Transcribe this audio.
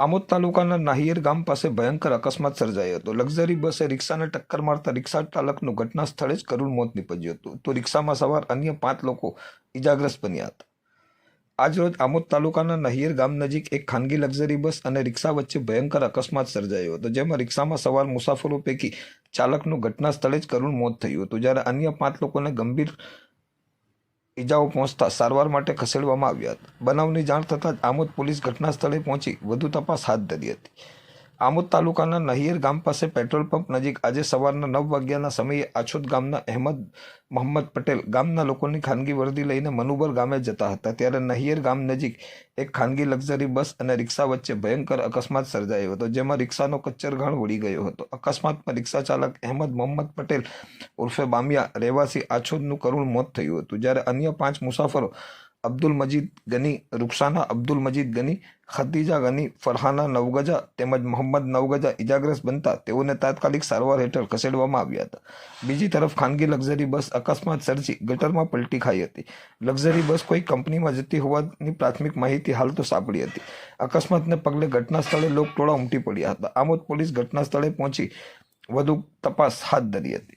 આમોદ તાલુકાના નાહિયેર ગામ પાસે ભયંકર અકસ્માત સર્જાયો હતો. લક્ઝરી બસે રિક્ષાને ટક્કર મારતા રિક્ષા ચાલકનું ઘટના સ્થળે જ કરુણ મોત નીપજ્યું હતું. તો રિક્ષામાં સવાર અન્ય પાંચ લોકો ઇજાગ્રસ્ત બન્યા હતા. આજરોજ આમોદ તાલુકાના નહિયર ગામ નજીક એક ખાનગી લક્ઝરી બસ અને રિક્ષા વચ્ચે ભયંકર અકસ્માત સર્જાયો હતો, જેમાં રિક્ષામાં સવાર મુસાફરો પૈકી ચાલકનું ઘટના સ્થળે જ કરુણ મોત થયું હતું. જ્યારે અન્ય પાંચ લોકોને ગંભીર ઈજાઓ પહોંચતા સારવાર માટે ખસેડવામાં આવ્યા હતા. બનાવની જાણ થતાં જ આમોદ પોલીસ ઘટના સ્થળે પહોંચી વધુ તપાસ હાથ ધરી હતી. આમોદ તાલુકાના નહિયર ગામ પાસે પેટ્રોલ પંપ નજીક આજે સવારના નવ વાગ્યાના સમયે આછોદ ગામના અહેમદ મોહમ્મદ પટેલ ગામના લોકોની ખાનગી વર્દી લઈને મનુબર ગામે જતા હતા. ત્યારે નહિયર ગામ નજીક એક ખાનગી લક્ઝરી બસ અને રિક્ષા વચ્ચે ભયંકર અકસ્માત સર્જાયો હતો, જેમાં રિક્ષાનો કચ્ચરઘાણ ઉડી ગયો હતો. અકસ્માતમાં રિક્ષા ચાલક અહેમદ મોહમ્મદ પટેલ ઉર્ફે બામિયા રહેવાસી આછોદનું કરુણ મોત થયું હતું. જ્યારે અન્ય પાંચ મુસાફરો અબ્દુલ મજીદ ગની રૂકસાના અબ્દુલ મજીદ ગની ખદીજા ગની, ફરહાના નવગજા તેમજ મોહમ્મદ નવગજા ઇજાગ્રસ્ત બનતા તેઓને તાત્કાલિક સારવાર હેઠળ ખસેડવામાં આવ્યા હતા. બીજી તરફ ખાનગી લક્ઝરી બસ અકસ્માત સર્જી ગટરમાં પલટી ખાઈ હતી. લક્ઝરી બસ કોઈ કંપનીમાં જતી હોવાની પ્રાથમિક માહિતી હાલ તો સાંપડી હતી. અકસ્માતને પગલે ઘટના સ્થળે લોકટોળા ઉમટી પડ્યા હતા. આમોદ પોલીસ ઘટના સ્થળે પહોંચી વધુ તપાસ હાથ ધરી હતી.